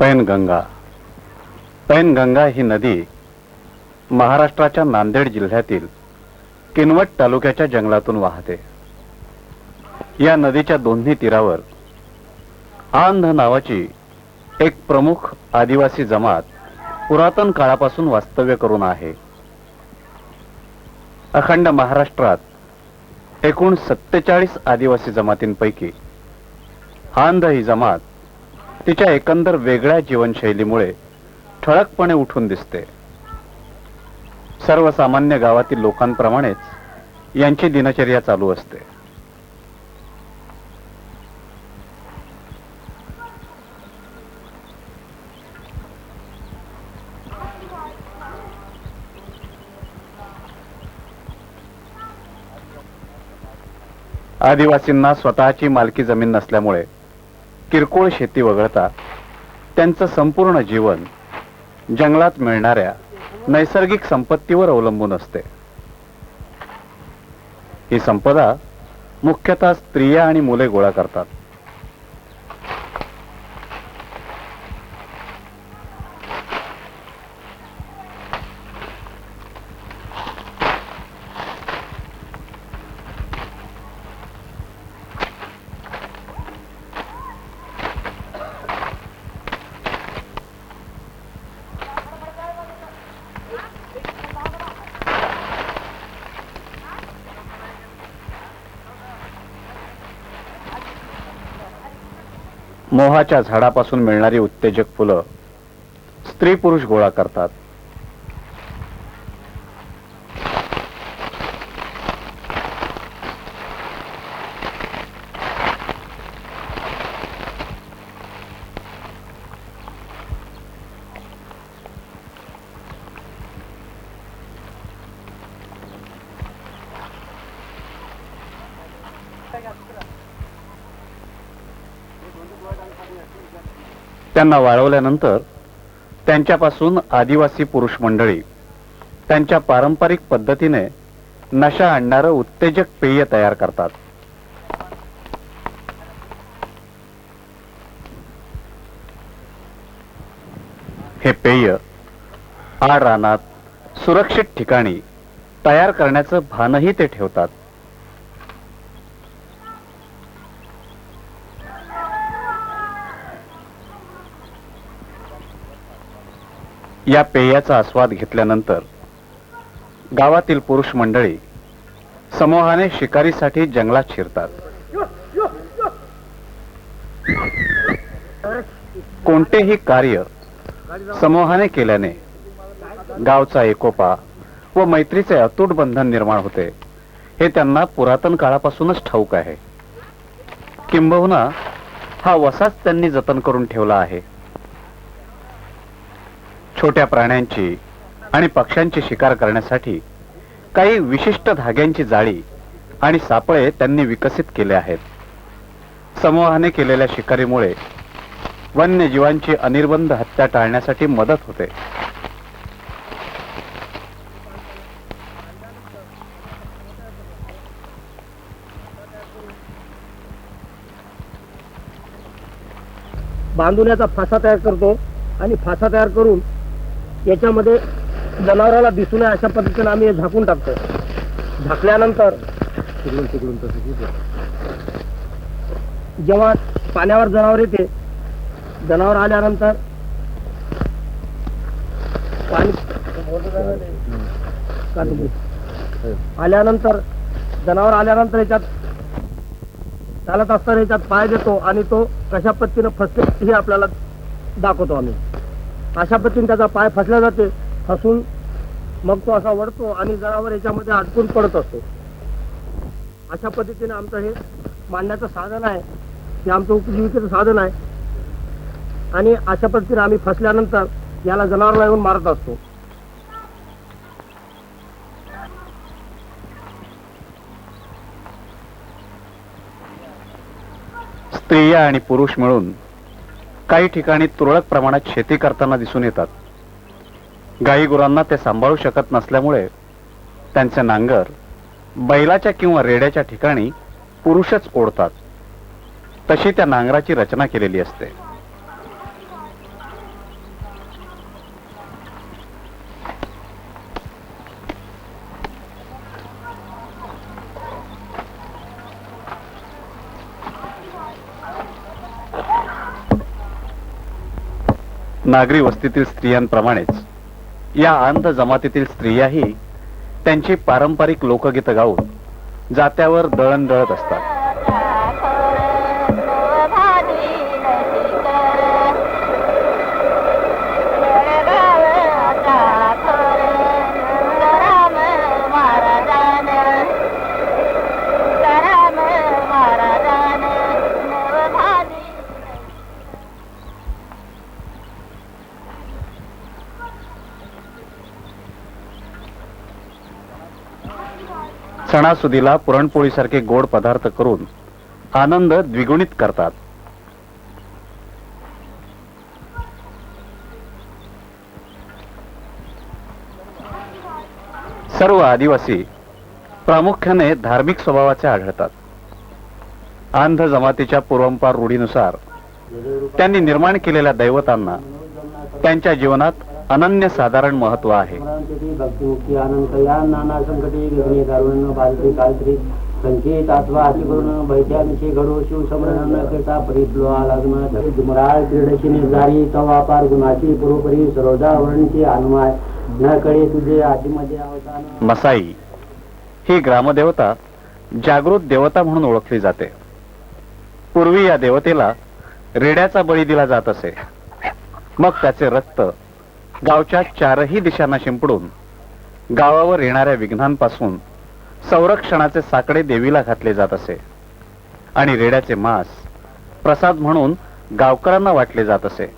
पैनगंगा. पैनगंगा ही नदी महाराष्ट्राच्या नांदेड जिल्ह्यातील किनवट तालुक्याच्या जंगलातून वाहते. या नदीच्या दोन्ही तीरावर आंध नावाची एक प्रमुख आदिवासी जमात पुरातन काळापासून वास्तव्य करून आहे. अखंड महाराष्ट्रात एकूण सत्तेचाळीस आदिवासी जमातींपैकी आंध ही जमात तिच्या एकंदर वेगळ्या जीवनशैलीमुळे ठळकपणे उठून दिसते. सर्वसामान्य गावातील लोकांप्रमाणेच यांची दिनचर्या चालू असते. आदिवासींना स्वतःची मालकी जमीन नसल्यामुळे किरकोळ शेती वगळता त्यांचं संपूर्ण जीवन जंगलात मिळणाऱ्या नैसर्गिक संपत्तीवर अवलंबून असते. ही संपदा मुख्यतः स्त्रिया आणि मुले गोळा करतात. मोहाच्या झाडापासून मिळणारी उत्तेजक फुलं स्त्री पुरुष गोळा करतात. त्यांना वाळवल्यानंतर त्यांच्यापासून आदिवासी पुरुष मंडळी त्यांच्या पारंपरिक पद्धतीने नशा आणणारं उत्तेजक पेय तयार करतात. हे पेय आड रानात सुरक्षित ठिकाणी तयार करण्याचं भानही ते ठेवतात. या पेयाचा आस्वाद घेतल्यानंतर गावातील पुरुष मंडळी समूहाने शिकारीसाठी जंगलात शिरतात. कोणतेही कार्य समूहाने केल्याने गावचा एकोपा व मैत्रीचे अतूट बंधन निर्माण होते. हे त्यांना पुरातन काळापासूनच ठाऊक आहे. किंबहुना हा वसाच त्यांनी जतन करून ठेवला आहे. छोट्या प्राण्यांची आणि पक्ष्यांची शिकार करण्यासाठी काही विशिष्ट धाग्यांची जाळी आणि सापळे त्यांनी विकसित केले आहेत. समूहाने केलेल्या शिकारीमुळे वन्यजीवांची अनिर्बंध हत्या टाळण्यासाठी मदत होते. बांधुण्याचा फासा तयार करतो आणि फासा तयार करून याच्यामध्ये जनावराला दिसू नये अशा पद्धतीने आम्ही हे झाकून टाकतो झाकल्यानंतर तिकडून तिकडून तसं जेव्हा पाण्यावर जनावर येते जनावर आल्यानंतर पाणी का तुम्ही? आल्यानंतर जनावर आल्यानंतर याच्यात चालत असताना याच्यात पाय देतो आणि तो कशा पद्धतीनं फसते हे आपल्याला दाखवतो आम्ही अशा पद्धतीने त्याचा पाय फसला जाते फसून मग तो असा वळतो आणि जनावर याच्यामध्ये अडकून पडत असतो. अशा पद्धतीने आमचं हे मांडण्याचं साधन आहे. हे आमचं उपजीविकेचं साधन आहे. आणि अशा पद्धतीने आम्ही फसल्यानंतर याला जनावरला येऊन मारत असतो. स्त्रिया आणि पुरुष मिळून काही ठिकाणी तुरळक प्रमाणात शेती करताना दिसून येतात. गाई गुरांना ते सांभाळू शकत नसल्यामुळे त्यांचे नांगर बैलाच्या किंवा रेड्याच्या ठिकाणी पुरुषच ओढतात. तशी त्या नांगराची रचना केलेली असते. नागरी वस्तीतील स्त्रियांप्रमाणेच. या अंध जमातीतील स्त्रियाही त्यांची पारंपरिक लोकगीत गाऊन जात्यावर दळण दळत असतात. सणासुदीला पुरणपोळीसारखे गोड पदार्थ करून आनंद द्विगुणित करतात. सर्व आदिवासी प्रामुख्याने धार्मिक स्वभावाचे आढळतात. आंध जमातीच्या पूर्वंपार रूढीनुसार त्यांनी निर्माण केलेल्या दैवतांना त्यांच्या जीवनात अनन्य साधारण महत्त्व आहे. भक्तिमुक्ती आनंद या नाना संकटे विघ्ने दारुण बालते कालत्री संकेत अथवा अति करून बैठ्यांचे घडो शिव समरण न करता परिसलो लग्न धुमराळ क्रीडशी निर्धारी तवा पार गुणाची पुरोपरी सरोजावरणची अनुमाय न कळे तुझे आधीमध्ये अवसान. मसाई ही ग्रामदेवता जागृत देवता म्हणून ओळखली जाते. पूर्वी या देवतेला रेड्याचा बळी दिला जात असे. मग त्याचे रक्त गावच्या चारही दिशांना शिंपडून गावावर येणाऱ्या विघ्नांपासून संरक्षणाचे साकडे देवीला घातले जात असे. आणि रेड्याचे मांस प्रसाद म्हणून गावकऱ्यांना वाटले जात असे.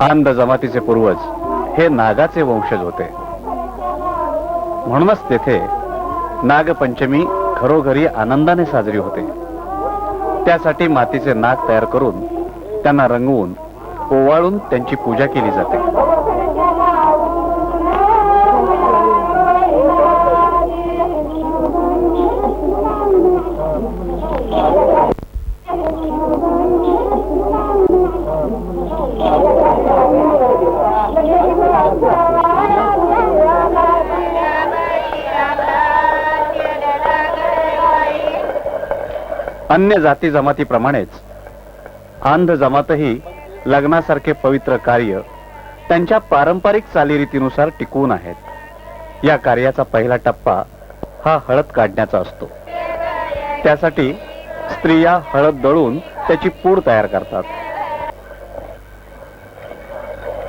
आनंद जमातीचे पूर्वज हे नागाचे वंशज होते. म्हणूनच तेथे नागपंचमी घरोघरी आनंदाने साजरी होते. त्यासाठी मातीचे नाग तयार करून त्यांना रंगवून ओवाळून त्यांची पूजा केली जाते. अन्य जाती जमातीप्रमाणेच. आंध जमातही लग्नासारखे पवित्र कार्य त्यांच्या पारंपरिक चालीरीतीनुसार टिकवून आहेत. या कार्याचा पहिला टप्पा हा हळद काढण्याचा असतो. त्यासाठी स्त्रिया हळद दळून त्याची पूड तयार करतात.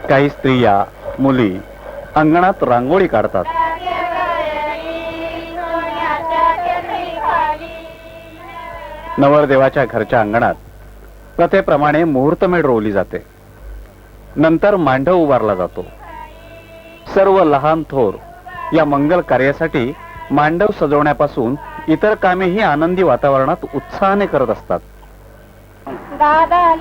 काही स्त्रिया मुली अंगणात रांगोळी काढतात. नवरदेवाच्या घरच्या अंगणात प्रथेप्रमाणे मुहूर्तमेढ रोवली जाते. नंतर मांडव उभारला जातो. सर्व लहान थोर या मंगल कार्यासाठी मांडव सजवण्यापासून इतर कामेही आनंदी वातावरणात उत्साहाने करत असतात. दादा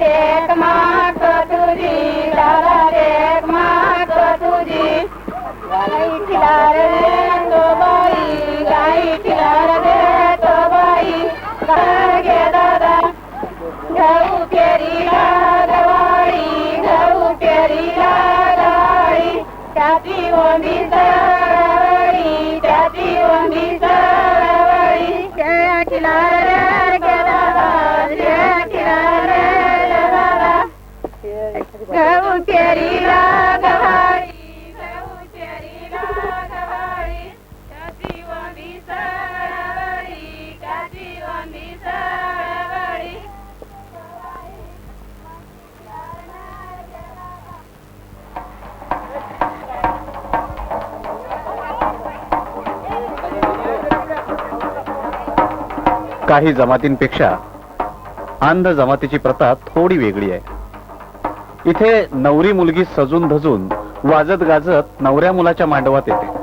काही जमातींपेक्षा आंध जमातीची प्रथा थोडी वेगळी आहे. इथे नवरी मुलगी सजून धजून वाजत गाजत नवऱ्या मुलाच्या मांडवात येते.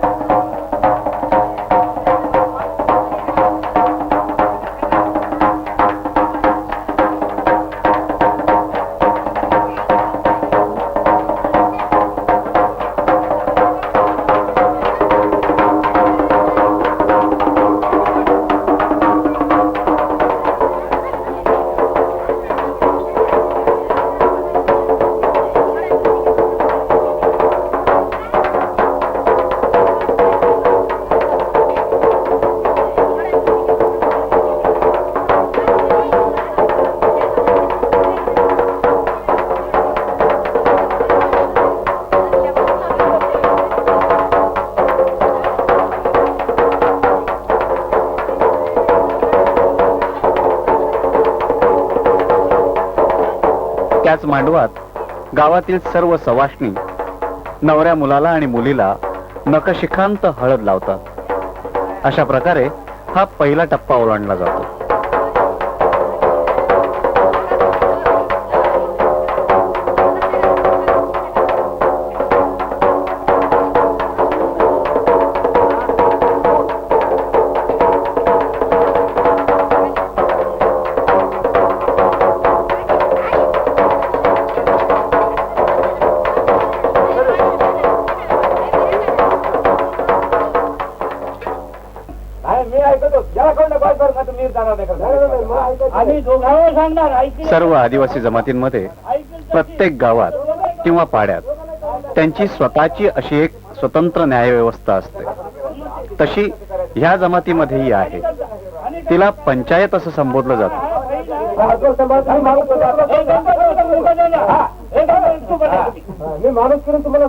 त्याच मांडवात गावातील सर्व सवाष्णी नवऱ्या मुलाला आणि मुलीला नकशिखांत हळद लावतात. अशा प्रकारे हा पहिला टप्पा ओलांडला जातो. सर्व आदिवासी जमातींमध्ये प्रत्येक गावात किंवा पाड्यात त्यांची स्वतःची अशी एक स्वतंत्र न्यायव्यवस्था असते तशी ह्या जमातीमध्येही आहे तिला पंचायत असं संबोधलं जातं मी माणूस करून तुम्हाला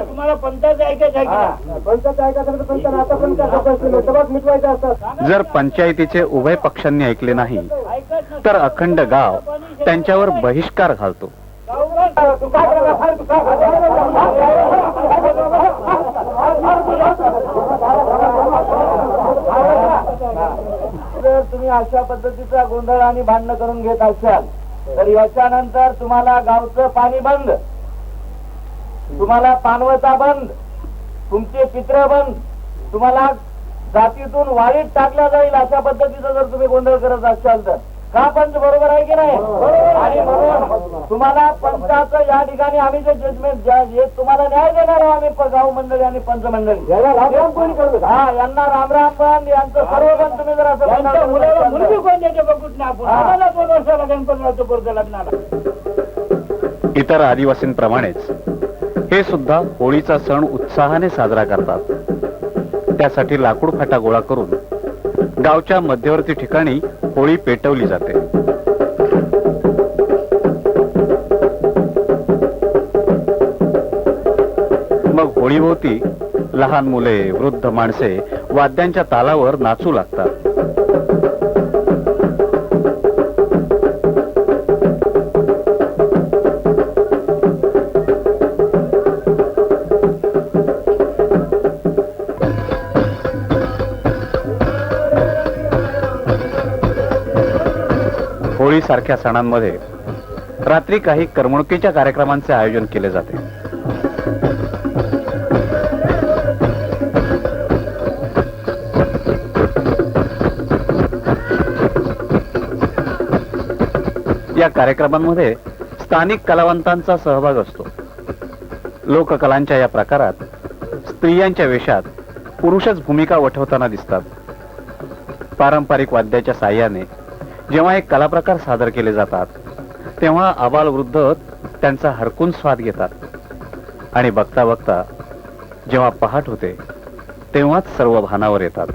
तुम्हाला पंचायत ऐकायचं असतात जर पंचायतीचे उभय पक्षांनी ऐकले नाही तर अखंड गाव त्यांच्यावर बहिष्कार घालतो. तुम्ही अशा पद्धतीचा गोंधळ आणि भांडणं करून घेत असाल तर याच्यानंतर तुम्हाला गावचं पाणी बंद. तुम्हाला पानवता बंद. तुमचे पित्र बंद. तुम्हाला जातीतून वाईट टाकल्या जाईल अशा पद्धतीचा जर तुम्ही गोंधळ करत असाल तर. का पंच बरोबर आहे की नाही? आणि म्हणून तुम्हाला पंचाचं या ठिकाणी आम्ही जे जजमेंट तुम्हाला न्याय देणार आहोत आम्ही गाव मंडळी आणि पंच मंडळी. हा यांना रामराम पण यांचं सर्व पण तुम्ही जर असं मुलगी कोण देते बघूच ना आम्हाला दोन वर्षाला गणपती पोरचं लग्नाला इतर आदिवासींप्रमाणेच हे सुद्धा होळीचा सण उत्साहाने साजरा करतात. त्यासाठी लाकूड फाटा गोळा करून गावच्या मध्यवर्ती ठिकाणी होळी पेटवली जाते. मग होळीभोवती लहान मुले वृद्ध माणसे वाद्यांच्या तालावर नाचू लागतात. होळीसारख्या सणांमध्ये रात्री काही करमणुकीच्या कार्यक्रमांचे आयोजन केले जाते. या कार्यक्रमांमध्ये स्थानिक कलावंतांचा सहभाग असतो. लोककलांच्या या प्रकारात स्त्रियांच्या वेशात पुरुषच भूमिका वठवताना दिसतात. पारंपरिक वाद्याच्या साह्याने जेव्हा एक कलाप्रकार सादर केले जातात तेव्हा आबाल वृद्ध त्यांचा हरकून स्वाद घेतात. आणि बघता बघता जेव्हा पहाट होते तेव्हाच सर्व भानावर येतात.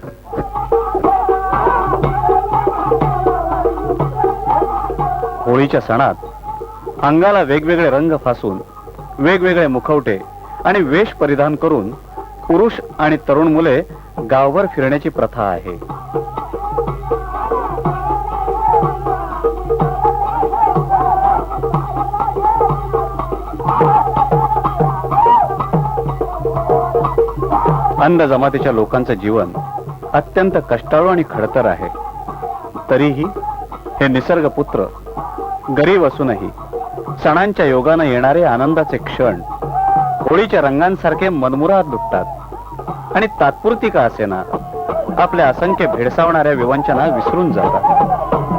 होळीच्या सणात अंगाला वेगवेगळे रंग फासून वेगवेगळे मुखवटे आणि वेश परिधान करून पुरुष आणि तरुण मुले गावभर फिरण्याची प्रथा आहे. अंध जमातीच्या लोकांचं जीवन अत्यंत कष्टाळू आणि खडतर आहे. तरीही हे निसर्गपुत्र गरीब असूनही सणांच्या योगानं येणारे आनंदाचे क्षण होळीच्या रंगांसारखे मनमुरात लुटतात आणि तात्पुरती का असेना आपल्या असंख्य भेडसावणाऱ्या विवंचना विसरून जातात.